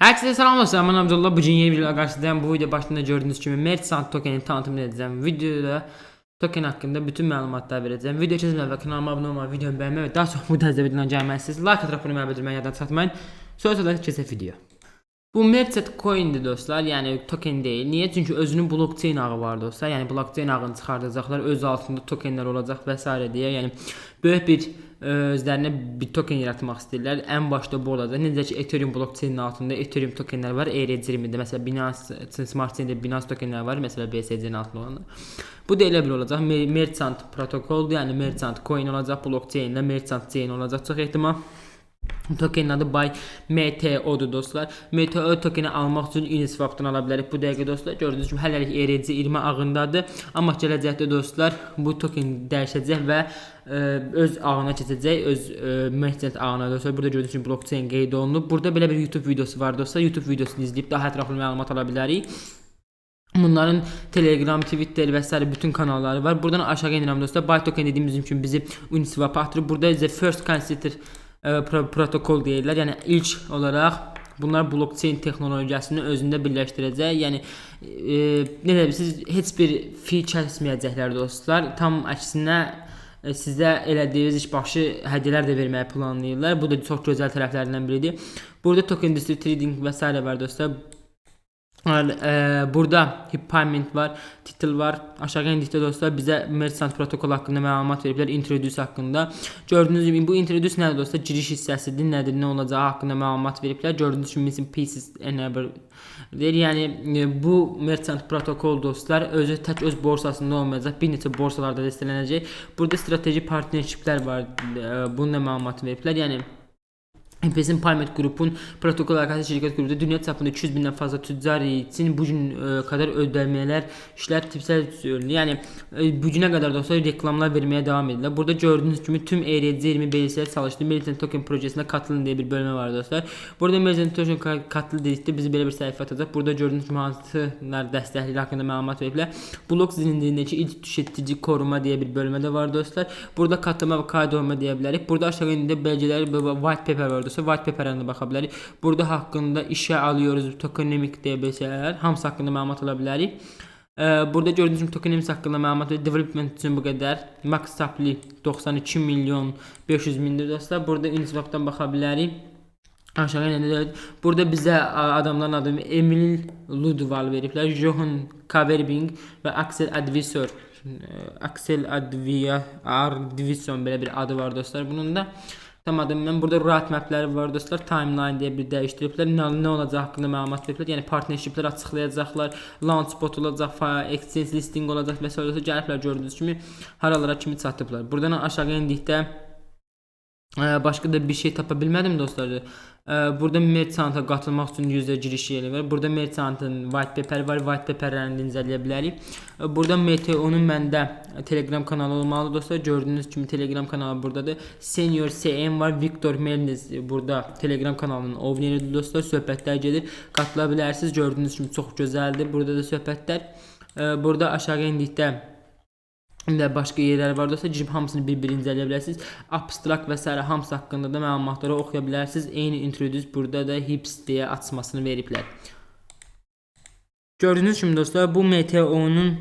Herkese selam olsun. Ben Abdullah. Bugün yeni bir karşınızdayım. Bu video başında gördüğünüz gibi Merchant tokenini tanıtımını edeceğim. Videoda token hakkında bütün məlumatlar verəcəm. Video keçmədən əvvəl kanalıma abunə olmağı, videomu bəyənməyi və daha çox bu tərzdə videodan gəlməlisiniz. Like ataraq bunu mənə bildirməyi yaddan çıxartmayın. Sonra da keçək video. Bu Merchant coin'dir dostlar. Yəni token deyil. Niyə? Çünki özünün blockchain ağı var dostlar. Yəni blockchain ağını çıxardacaqlar. Öz altında tokenlər olacaq və s. deyə. Yəni böyük bir ə, özlərinə bir token yaratmaq istəyirlər. Ən başda bu olacaq. Necə ki Ethereum blockchain altında Ethereum tokenlər var. ERC20-də məsələn Binance Smart Chain-də Binance tokenlər var. Məsələn BSC-nin altında olanlar. Bu da elə bir olacaq. Mer- Merchant protokoldur. Yəni Merchant coin olacaq. Blockchain-də Merchant chain olacaq çox ehtimal. Tokenin adı Bay MTO-dur dostlar. MTO tokeni almaq üçün Uniswap-dan ala bilərik bu dəqiqə dostlar. Gördüyünüz kimi hələlik ERC20 ağındadır. Amma gələcəkdə dostlar bu token dəyişəcək və ə, öz ağına keçəcək, öz ə, merchant ağına dostlar. Burada gördüyünüz kimi blockchain qeyd olunub. Burada belə bir YouTube videosu var dostlar. YouTube videosunu izləyib daha ətraflı məlumat ala bilərik. Bunların Telegram, Twitter və s. bütün kanalları var. Buradan aşağı enirəm dostlar. Bytoken dediyimiz kimi bizi Uniswap atırır. Burada the first consider e, pro protokol deyirlər. Yəni ilk olaraq bunlar blockchain texnologiyasını özündə birləşdirəcək. Yəni e, necə siz heç bir fi kəsməyəcəklər dostlar. Tam əksinə e, sizə elədiyiniz iş başı hədiyyələr də verməyi planlayırlar. Bu da çox gözəl tərəflərindən biridir. Burada token district trading və s. var dostlar. Eee, burada hip payment var, title var. Aşağı indikdə dostlar bizə merchant protokol haqqında məlumat veriblər, introduce haqqında. Gördüyünüz kimi bu introduce nədir dostlar? Giriş hissəsidir, nədir, nə olacağı haqqında məlumat veriblər. Gördüyünüz kimi missing pieces enable deyir. Yəni e, bu merchant protokol dostlar özü tək öz borsasında olmayacaq, bir neçə borsalarda dəstəklənəcək. Burada strateji partnershiplər var. E, bununla məlumat veriblər. Yəni Efesin Payment Group'un protokol arkası şirket grubu dünya çapında 200 binden fazla tüccar için bugün e, kadar ödemeler işler tipsel söyleniyor. Yani e, bugüne kadar da reklamlar vermeye devam ediyorlar. Burada gördüğünüz gibi tüm ERC20 belirsiler çalıştığı Militant Token projesine katılın diye bir bölme var dostlar. Burada Militant Token ka- katıl dedikdə bizi belə bir səhifə atacaq. Burada gördüğünüz kimi hansılar dəstəkləri haqqında məlumat veriblər. Blok zilindirindəki ilk tüketici koruma diye bir bölmə də var dostlar. Burada katılma və kayd olma deyə bilərik. Burada aşağı indi belgeləri və white paper var. White paper'ına da baxa bilərik. Burada haqqında işə alıyoruz tokenomic deyə bir şeylər. Hamısı haqqında məlumat ala bilərik. Burada gördüyünüz kimi tokenomics haqqında məlumat development üçün bu qədər. Max supply 92 milyon 500 mindir dostlar. Burada Uniswap-dan baxa bilərik. Aşağı enəndə burada bizə adamların adı Emil Ludval veriblər. Johan Kaverbing və Axel Advisor e, Axel Advia Advison belə bir adı var dostlar bunun da. Tam adım mən burada roadmapləri var dostlar. Timeline deyə bir dəyişdiriblər. Nə, nə olacaq haqqında məlumat veriblər. Yəni partnershiplər açıqlayacaqlar. Launch spot olacaq, fa- exchange listing olacaq və s. gəliblər gördüyünüz kimi haralara kimi çatıblar. Buradan aşağı endikdə Ee, başka da bir şey tapa bilmədim dostlar. Burada Merchant'a qatılmaq üçün yüzdə giriş yeri var. Burada Merchant'ın white paper var. White paperlərini də incələyə bilərik. Burada MTO-nun məndə Telegram kanalı olmalı dostlar. Gördüyünüz kimi Telegram kanalı buradadır. Senior CM var. Victor Melniz burada Telegram kanalının owneridir dostlar. Söhbətlər gedir. Qatıla bilərsiniz. Gördüyünüz kimi çox gözəldir. Burada da söhbətlər. Burada aşağı endikdə və başqa yerlər var dostlar. Girib hamısını bir-bir incələyə bilərsiniz. Abstract və s. hamısı haqqında da məlumatları oxuya bilərsiniz. Eyni introduce burada da hips deyə açmasını veriblər. Gördüyünüz kimi dostlar bu MTO-nun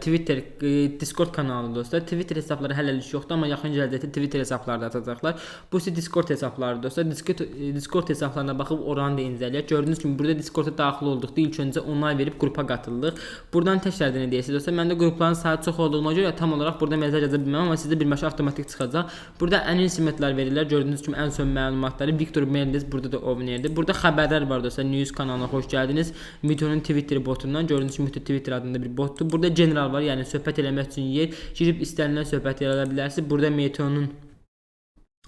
Twitter, e, Discord kanalı dostlar. Twitter hesabları hələlik yoxdur, amma yaxın gələcəkdə Twitter hesabları da atacaqlar. Bu isə Discord hesabları dostlar. Discord, e, Discord hesablarına baxıb oranı da incələyək. Gördüyünüz kimi burada Discord-a daxil olduqda ilk öncə onay verib qrupa qatıldıq. Buradan təkrar nə deyirsiniz dostlar? Məndə qrupların sayı çox olduğuna görə tam olaraq burada mesaj yaza bilməm, amma sizdə birbaşa avtomatik çıxacaq. Burada announcement-lar verirlər. Gördüyünüz kimi ən son məlumatları Victor Mendes burada da ownerdir. Burada xəbərlər var dostlar. News kanalına xoş gəldiniz. Mito'nun Twitter botundan gördüyünüz kimi Twitter adında bir botdur. Burada general var, yəni söhbət eləmək üçün yer. Girib istənilən söhbət yarada bilərsiniz. Burada Mito'nun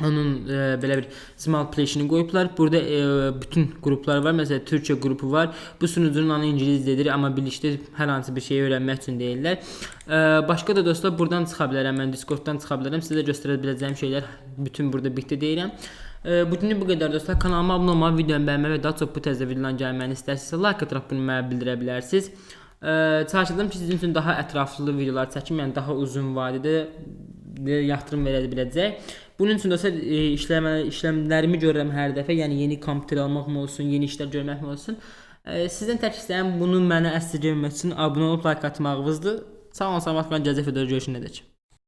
onun e, belə bir small play-ini qoyublar. Burada e, bütün qruplar var. Məsələn, Türkçə qrupu var. Bu sunucunun adı ingilis dildir, amma birlikdə hər hansı bir şey öyrənmək üçün deyirlər. E, başqa da dostlar, buradan çıxa bilərəm mən Discord-dan çıxa bilərəm. Sizə göstərə biləcəyim şeylər bütün burada bitdi deyirəm. E, bugünlük bu qədər dostlar. Kanalıma abunə olmağı, videomu bəyənməyi və daha çox bu tərzdə videoların gəlməyini istərsinizsə like ataraq bunu mənə bildirə bilərsiniz. E, çalışacağam ki, sizin üçün daha ətraflı videolar çəkim, yəni daha uzun vadədə yatırım verə biləcək. Bunun üçün də isə e, işləmə işləmlərimi görürəm hər dəfə. Yəni yeni kompüter almaq mı olsun, yeni işlər görmək mi olsun. Sizdən tək istəyirəm bunu mənə əsirgəməmək üçün abunə olub like atmağınızdır. Sağ olun, salamat qalın. Gələcək videoda görüşənədək.